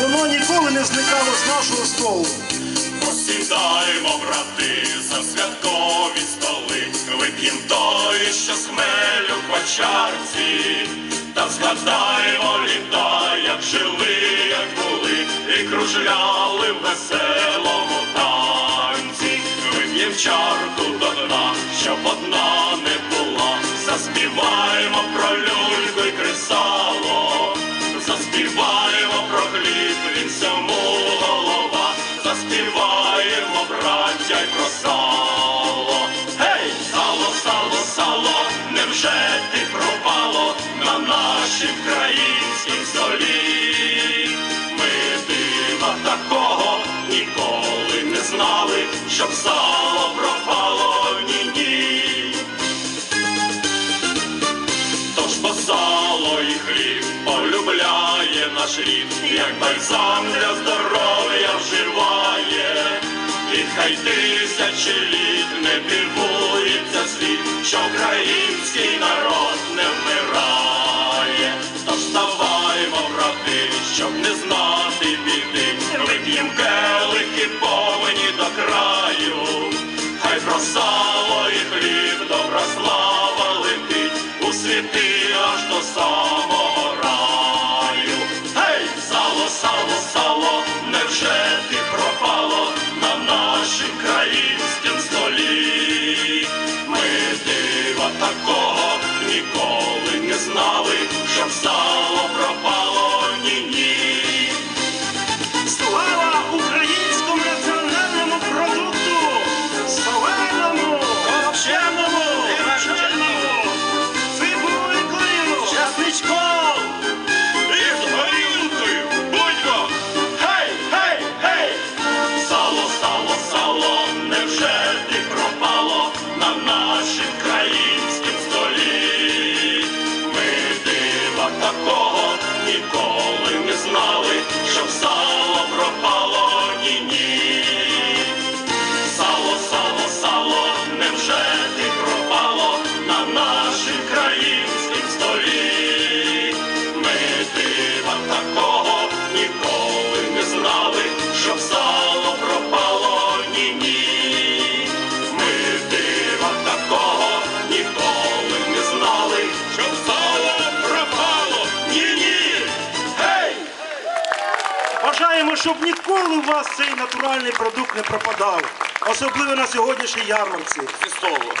воно ніколи не зникало з нашого столу. Посідаємо, брати, за святкові столи, вип'єм той, що з хмелю в бочарці, та згадаємо літа, як жили, як були, і кружляли в веселому танці. Вип'єм чарку до дна, щоб одна не була, заспіваємо про люльку заспіваємо, браття, й про сало. Гей, сало, сало, сало, невже ти пропало на нашім українськім столі? Ми дива такого ніколи не знали, щоб сало пропало ні-ні. Тож бо сало і хліб полюбляє наш рід, як бальзам для здоров'я вживає, і хай тисячі літ не дивується світ, що український народ не вмирає. Тож ставаймо, брати, щоб не знати біди, вип'єм келихи повені до краю, хай про сало і хліб добра слава летить. У світи знали, щоб сало невже пропало на нашім країнськім столі? Ми дива такого ніколи не знали, щоб сало пропало ні-ні. Ми дива такого ніколи не знали, щоб сало пропало ні-ні. Гей! Бажаємо, щоб ніколи у вас цей натуральний продукт не пропадав, особливо на сьогоднішній ярмарці. Христово!